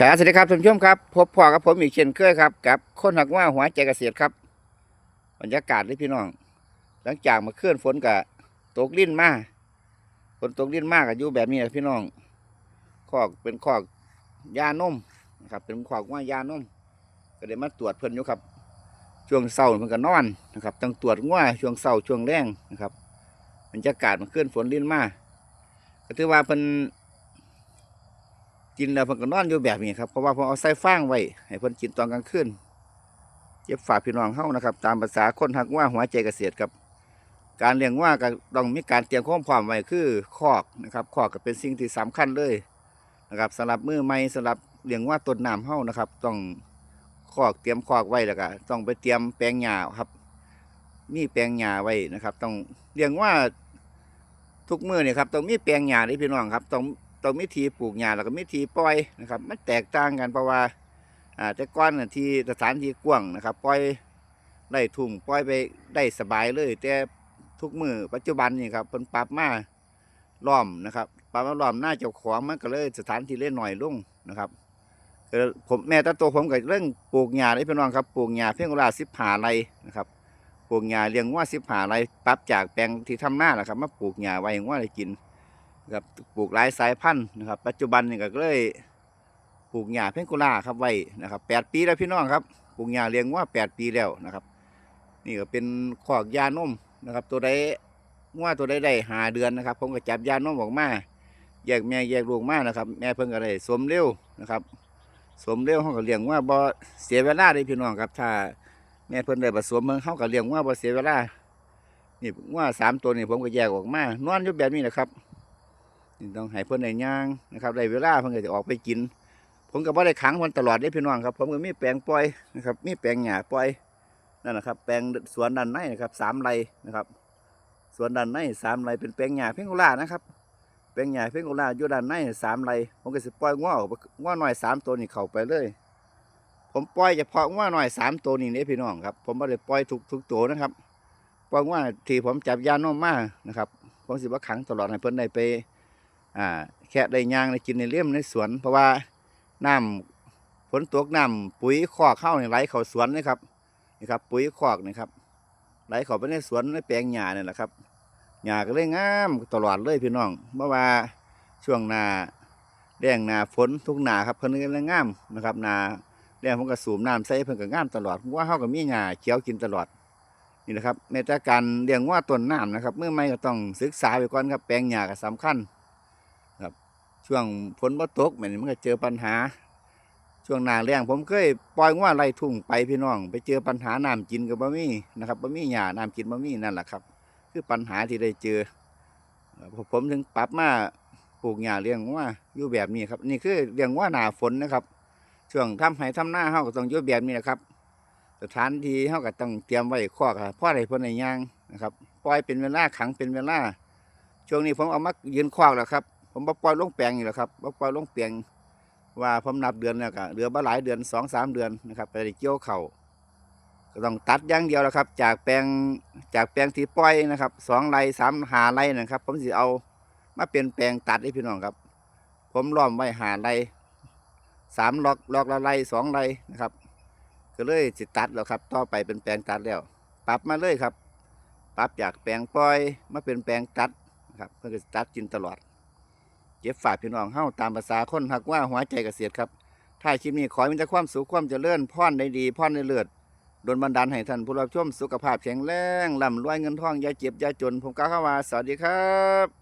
สวัสดีครับท่านผู้ชมครับ พบพ่อกับผมอีกเช่นเคยครับกับคนหักว่าหัวใจเกษตรครับบรรยากาศเลยพี่น้อง หลังจากมาเคลื่อนฝนกับตกลิ้นมาฝนตกลิ้นมากกับอยู่แบบนี้นะพี่น้องคอกเป็นคอกยานมนะครับ เป็นคอกว่ายานมก็ได้มาตรวจเพิ่นอยู่ครับ ช่วงเศร้าเพิ่นก็นอนนะครับต้องตรวจว่าช่วงเศร้าช่วงแรงนะครับบรรยากาศมันเคลื่อนฝนลิ้นมาก็ถือว่าเพิ่น กินแล้วเพิ่นก็นอนอยู่แบบนี้ครับเพราะว่าผมเอาใส่ฟางไว้ให้เพิ่นกินตอนกลางคืนเจ็บฝากพี่น้องเฮานะครับ ตามภาษาคนหักว่าหัวใจเกษตรครับ การเลี้ยงว่าก็ต้องมีการเตรียมความพร้อมไว้คือคอกนะครับคอกก็เป็นสิ่งที่สำคัญเลยนะครับสำหรับมือใหม่สำหรับเลี้ยงว่าต้นน้ำเฮานะครับ ต้องคอกเตรียมคอกไว้แล้วก็ต้องไปเตรียมแปลงหญ้าครับ มีแปลงหญ้าไว้นะครับ ต้องเลี้ยงว่าทุกมือเนี่ยครับต้องมีแปลงหญ้าด้พี่น้องครับต้อง ต้องมีทีปลูกหญ้าแล้วก็มีทีปล่อยนะครับมันแตกต่างกันเพราะว่าอ่าแต่ก้อนที่สถานที่กว้างนะครับ ปล่อยได้ทุ่งปล่อยไปได้สบายเลย แต่ทุกมือปัจจุบันนี่ครับเพิ่นปรับมาล้อมนะครับปรับมาล้อมหน้าเจ้าของมันก็เลยสถานที่เล่นหน่อยลงนะครับผมแม่ตาตัวผมก็เรื่องปลูกหญ้าได้พี่น้องครับปลูกหญ้าเพียงเวลาสิบหาไรนะครับปลูกหญ้าเลี้ยงว่าสิบหาไรปรับจากแปลงที่ทำหน้าแหละครับมาปลูกหญ้าไว้ให้ว่าได้กิน นะครับปลูกหลายสายพันธุ์นะครับ ปัจจุบันนี่ก็เลยปลูกหญ้าเพนกุล่าครับไว้นะครับแปดปีแล้วพี่น้องครับปลูกหญ้าเลี้ยงว่าแปดปีแล้วนะครับ นี่ก็เป็นขอกยานมนะครับ ตัวใดว่าตัวใดได้หาเดือนนะครับ ผมก็จับยานมออกมาแยกแม่แยกลูกมานะครับ แม่เพิ่งก็ได้สมเร็วนะครับสมเร็วเขาก็เลี้ยงว่าบ่เสียเวลาเลยพี่น้องครับถ้าแม่เพิ่นได้ผสมเมืองเขาก็เลี้ยงว่าบ่เสียเวลานี่ว่าสามตัวนี่ผมก็แยกออกมานอนอยู่แบบนี้นะครับ ต้องให้เพิ่นได้ย่างนะครับได้เวลาเพิ่นก็จะออกไปกิน ผมก็บ่ได้ขังเพิ่นตลอดเด้พี่น้องครับ ผมก็มีแปลงปล่อยนะครับ มีแปลงหญ้าปล่อยนั่นนะครับ แปลงสวนด้านในนะครับสามไร่นะครับ สวนด้านในสามไร่เป็นแปลงหญ้าเพ่งกุลานะครับแปลงหญ้าเพ่งกุลาอยู่ด้านในสามไร่ผมก็สิปล่อยง้อออกไปง้อหน่อยสามตัวนี่เข้าไปเลย ผมปล่อยเฉพาะง้อหน่อยสามตัวนี่เด้พี่น้องครับ ผมบ่ได้ปล่อยทุกทุกตัวนะครับปล่อยง้อที่ผมจับยานมมานะครับผมสิบ่าขังตลอดให้เพิ่นได้ไป อ่าแค่ได้ย่างได้กินในเลี่ยมในสวน เพราะว่าน้ำฝนตกน้ำปุ๋ยคอกเข้าในไหลเข้าสวนเลยครับนี่ครับ ปุ๋ยคอกนี่ครับ ไหลเข้าไปในสวนในแปลงหญ้านี่แหละครับหญ้าก็เลยงามตลอดเลยพี่น้องเพราะว่าช่วงนาแดงนาฝนทุกนาครับเพิ่นก็เลยงามนะครับ นาแดงผมก็สูบน้ำใส่เพิ่นก็งามตลอดเพราะว่าเฮาก็มีหญ้าเขียวกินตลอดนี่นะครับในแต่การเลี้ยงว่าต้นน้ำนะครับ เมื่อไม่ก็ต้องศึกษาไปก่อนครับแปลงหญ้าก็สำคัญ ช่วงฝนบ่ตกแม่นมันก็เจอปัญหา ช่วงหน้าแล้งผมเคยปล่อยงัวไล่ทุ่งไปพี่น้อง ไปเจอปัญหาน้ำกินก็บ่มีนะครับบ่มีหญ้าน้ำกินบ่มีนั่นแหละครับ คือปัญหาที่ได้เจอผมถึงปรับมาปลูกหญ้าเลี้ยงงัวอยู่แบบนี้ครับ นี่คือเลี้ยงงัวหน้าฝนนะครับ ช่วงทำไห้ทำหน้าเฮาก็ต้องอยู่แบบนี้นะครับ สถานที่เฮาก็ต้องเตรียมไว้คอกอะพ่อได้เพิ่นได้ย่างนะครับ ปล่อยเป็นเวลาขังเป็นเวลาช่วงนี้ผมเอามายืนคอกแล้วครับ ผมบ่ปล่อยลงแปลงอยู่แล้วครับบ่ปล่อยลงแปลงว่าผมนับเดือนแล้วก็เหลือบ่หลายเดือนสองสามเดือนนะครับไปเกี่ยวเข่าก็ต้องตัดอย่างเดียวแล้วครับ จากแปลงจากแปลงที่ปล่อยนะครับสองไร่สามหาไร่นะครับ ผมสิเอามาเป็นแปลงตัดให้พี่น้องครับ ผมล้อมไว้หาไร่สามล็อกล็อกละไร่สองไร่นะครับก็เลยสิตัดแล้วครับ ต่อไปเป็นแปลงตัดแล้ว ปรับมาเลยครับ ปรับจากแปลงปล่อยมาเป็นแปลงตัดนะครับเพื่อจะตัดกินตลอด เก็บฝากพี่น้องเฮาตามภาษาคนหักว่าหัวใจเกษตรครับถ้าคลิปนี้ขอให้มีแต่ความสุขความเจริญพรได้ดีพรได้เลือดโดนบันดาลให้ท่านผู้รับชมสุขภาพแข็งแรงล่ำรวยเงินทองอย่าเจ็บอย่าจน ผมก้าวเข้ามาสวัสดีครับ